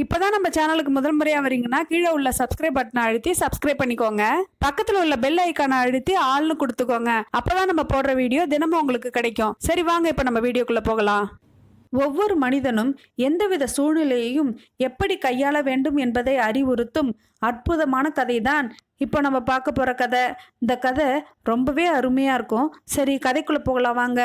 இப்போதான் நம்ம சேனலுக்கு முதல் முறையாக வரீங்கன்னா கீழே உள்ள சப்ஸ்கிரைப் பட்டனை அழுத்தி சப்ஸ்கிரைப் பண்ணிக்கோங்க. பக்கத்தில் உள்ள பெல் ஐக்கானை அழுத்தி ஆள்னு கொடுத்துக்கோங்க. அப்போதான் நம்ம போடுற வீடியோ தினமும் உங்களுக்கு கிடைக்கும். சரி வாங்க இப்போ நம்ம வீடியோக்குள்ளே போகலாம். ஒவ்வொரு மனிதனும் எந்தவித சூழ்நிலையையும் எப்படி கையாள வேண்டும் என்பதை அறிவுறுத்தும் அற்புதமான கதை தான் இப்போ நம்ம பார்க்க போகிற கதை. இந்த கதை ரொம்பவே அருமையாக இருக்கும். சரி கதைக்குள்ளே போகலாம் வாங்க.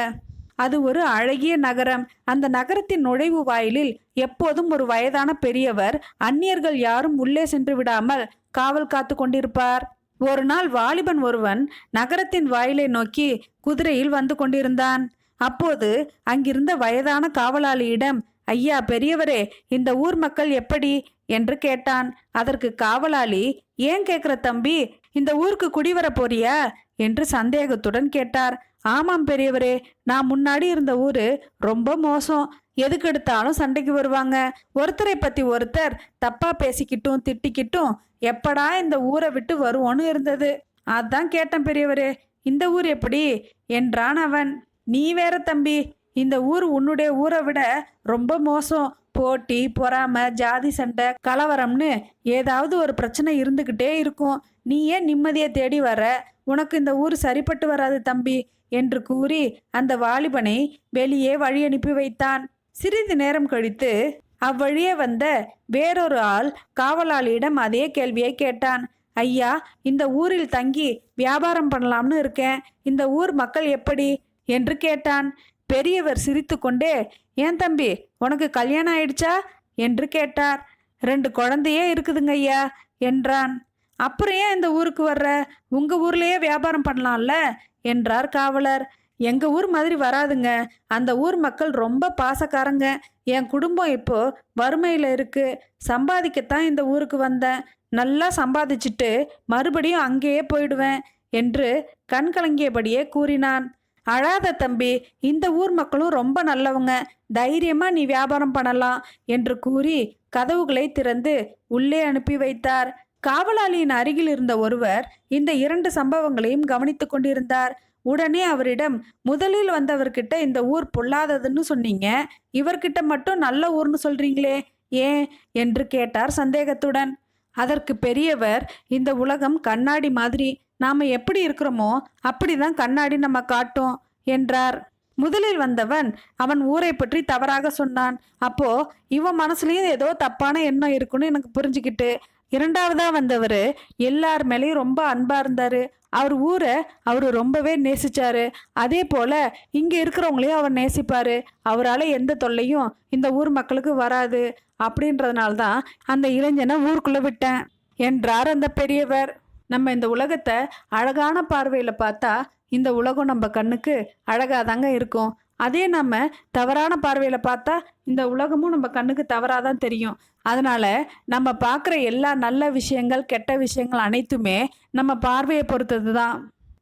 அது ஒரு அழகிய நகரம். அந்த நகரத்தின் நுழைவு வாயிலில் எப்போதும் ஒரு வயதான பெரியவர் அந்நியர்கள் யாரும் உள்ளே சென்று விடாமல் காவல் காத்து கொண்டிருப்பார். ஒரு நாள் வாலிபன் ஒருவன் நகரத்தின் வாயிலை நோக்கி குதிரையில் வந்து கொண்டிருந்தான். அப்போது அங்கிருந்த வயதான காவலாளியிடம் ஐயா பெரியவரே இந்த ஊர் மக்கள் எப்படி? என்று கேட்டான். அதற்கு காவலாளி ஏன் கேட்குற தம்பி இந்த ஊருக்கு குடிவர போறியா? என்று சந்தேகத்துடன் கேட்டார். ஆமாம் பெரியவரே நான் முன்னாடி இருந்த ஊர் ரொம்ப மோசம். எதுக்கு எடுத்தாலும் சண்டைக்கு வருவாங்க. ஒருத்தரை பற்றி ஒருத்தர் தப்பாக பேசிக்கிட்டும் திட்டிக்கிட்டும் எப்படா இந்த ஊரை விட்டு வருவோன்னு இருந்தது. அதான் கேட்டேன் பெரியவரே இந்த ஊர் எப்படி? என்றான் அவன். நீ வேற தம்பி இந்த ஊர் உன்னுடைய ஊரை விட ரொம்ப மோசம். போட்டி பொறாம ஜாதி சண்டை கலவரம்னு ஏதாவது ஒரு பிரச்சனை இருந்துக்கிட்டே இருக்கும். நீ ஏன் நிம்மதியை தேடி வர உனக்கு இந்த ஊர் சரிப்பட்டு வராது தம்பி என்று கூறி அந்த வாலிபனை வெளியே வழி அனுப்பி வைத்தான். சிறிது நேரம் கழித்து அவ்வழியே வந்த வேறொரு ஆள் காவலாளியிடம் அதே கேள்வியை கேட்டான். ஐயா இந்த ஊரில் தங்கி வியாபாரம் பண்ணலாம்னு இருக்கேன். இந்த ஊர் மக்கள் எப்படி? என்று கேட்டான். பெரியவர் சிரித்துக்கொண்டே ஏன் தம்பி உனக்கு கல்யாணம் ஆயிடுச்சா? என்று கேட்டார். ரெண்டு குழந்தையே இருக்குதுங்க ஐயா என்றான். அப்புறம் ஏன் இந்த ஊருக்கு வர்ற? உங்க ஊர்லயே வியாபாரம் பண்ணலாம்ல? என்றார் காவலர். எங்க ஊர் மாதிரி வராதுங்க. அந்த ஊர் மக்கள் ரொம்ப பாசக்காரங்க. என் குடும்பம் இப்போ வறுமையில இருக்கு. சம்பாதிக்கத்தான் இந்த ஊருக்கு வந்தேன். நல்லா சம்பாதிச்சுட்டு மறுபடியும் அங்கேயே போயிடுவேன் என்று கண் கலங்கியபடியே கூறினான். அழாத தம்பி இந்த ஊர் மக்களும் ரொம்ப நல்லவங்க. தைரியமா நீ வியாபாரம் பண்ணலாம் என்று கூறி கதவுகளை திறந்து உள்ளே அனுப்பி வைத்தார். காவலாளியின் அருகில் இருந்த ஒருவர் இந்த இரண்டு சம்பவங்களையும் கவனித்து கொண்டிருந்தார். உடனே அவரிடம் முதலில் வந்தவர்கிட்ட இந்த ஊர் பொல்லாததுன்னு சொன்னீங்க. இவர்கிட்ட மட்டும் நல்ல ஊர்னு சொல்றீங்களே ஏன்? என்று கேட்டார் சந்தேகத்துடன். அதற்கு பெரியவர் இந்த உலகம் கண்ணாடி மாதிரி. நாம எப்படி இருக்கிறோமோ அப்படிதான் கண்ணாடி நம்ம காட்டும் என்றார். முதலில் வந்தவன் அவன் ஊரை பற்றி தவறாக சொன்னான். அப்போ இவன் மனசுலயும் ஏதோ தப்பான எண்ணம் இருக்குன்னு எனக்கு புரிஞ்சுக்கிட்டு இரண்டாவதாக வந்தவர் எல்லார் மேலேயும் ரொம்ப அன்பாக இருந்தார். அவர் ஊரை அவர் ரொம்பவே நேசித்தார் அதே போல் இங்கே இருக்கிறவங்களையும் அவர் நேசிப்பார். அவரால் எந்த தொல்லையும் இந்த ஊர் மக்களுக்கு வராது. அப்படின்றதுனால தான் அந்த இளைஞனை ஊருக்குள்ளே விட்டேன் என்றார் அந்த பெரியவர். நம்ம இந்த உலகத்தை அழகான பார்வையில் பார்த்தா இந்த உலகம் நம்ம கண்ணுக்கு அழகாக தாங்க இருக்கும். அதே நம்ம தவறான பார்வையில் பார்த்தா இந்த உலகமும் நம்ம கண்ணுக்கு தவறாக தான் தெரியும். அதனால் நம்ம பார்க்குற எல்லா நல்ல விஷயங்கள் கெட்ட விஷயங்கள் அனைத்துமே நம்ம பார்வையை பொறுத்தது தான்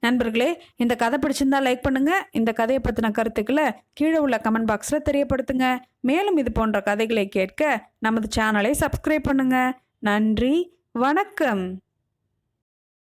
நண்பர்களே இந்த கதை பிடிச்சிருந்தா லைக் பண்ணுங்கள் இந்த கதையை பற்றின கருத்துக்களை கீழே உள்ள கமெண்ட் பாக்ஸில் தெரியப்படுத்துங்க. மேலும் இது போன்ற கதைகளை கேட்க நமது சேனலை சப்ஸ்கிரைப் பண்ணுங்கள் நன்றி வணக்கம்.